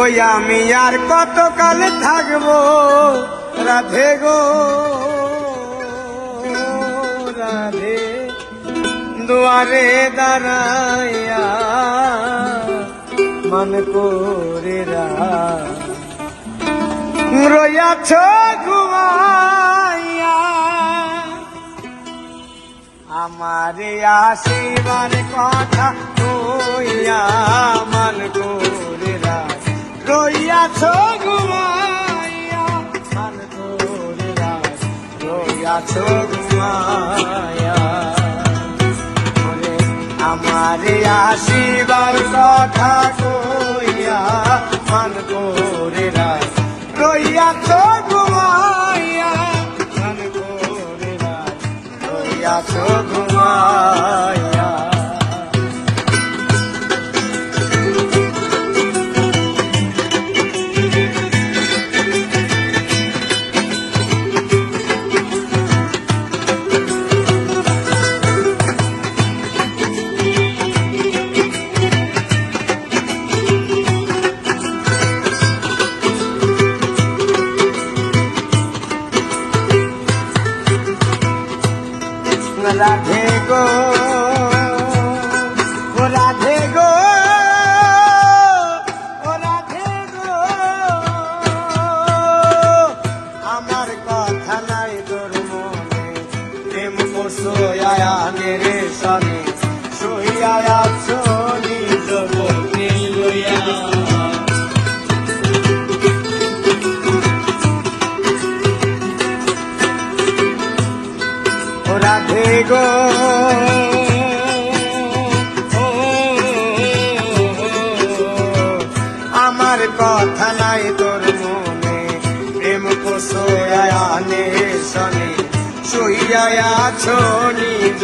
ওই আমি আর কতকাল থাকব? রাধে গো, রাধে। দুয়ারে দাঁড়াইয়া মন করে রইয়াছ ঘুমাইয়া। আমার আসিবার কথা রইয়া মন করে রইয়াছ ঘুমাইয়া রইয়াছ ঘুমাইয়া। আমার আসিবার কথা কইয়া মান করে রইয়াছ ঘুমাইয়া রাধে গো কথা নাই তোর মনে। প্রেম কোসোয়ানে শনে। শুইয়া আছো নিজ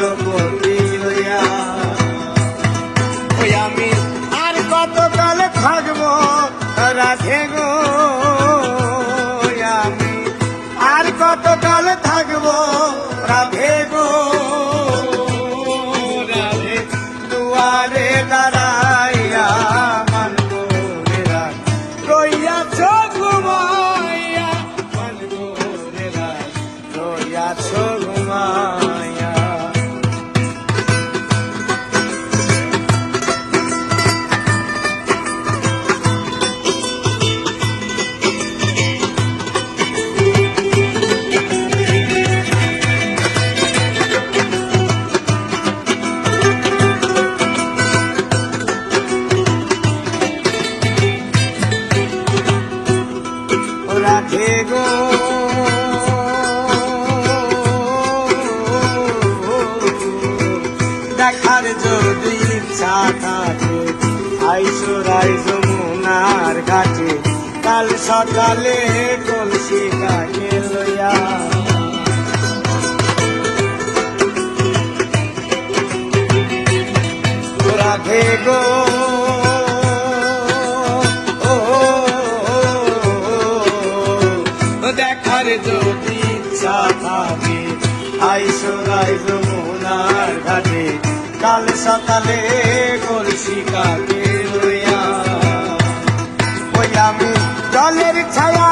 দেখার যদি ইচ্ছা থাকে, আইসো রাই যমুনার ঘাটে। কাল সকালে কলসি কাকে লইয়া। রাধে গো আইসো রাই মোনার ঘাটে। কাল সকালে কলসি কাকে লইয়া? ওই আমি জলের ছায়া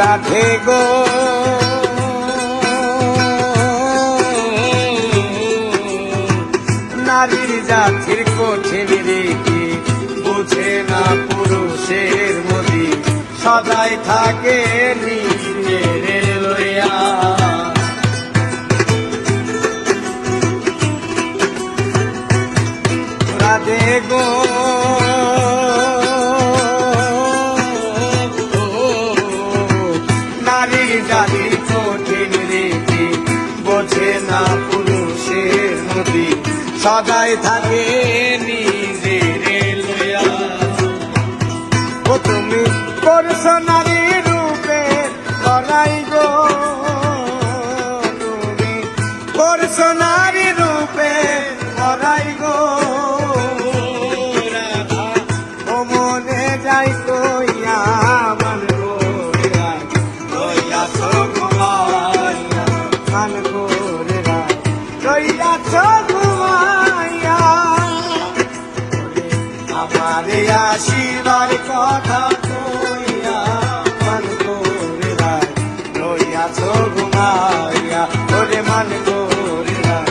রাধে গো। নারীর জাতির কঠিন রীতি বুঝে না পুরুষের মতি। সদাই থাকে পুরুষের নদী। সদাই থাকে নিজের লয়া ও তুমি করছ নারীর আমারে আসিবার কথা কইয়া, মান করে রাই রইয়াছ ঘুমাইয়া ওরে মান করে রাই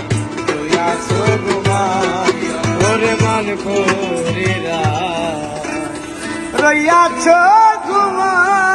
রইয়াছ ঘুমাইয়া ওরে মান করে রাই রইয়াছ ঘুমাইয়া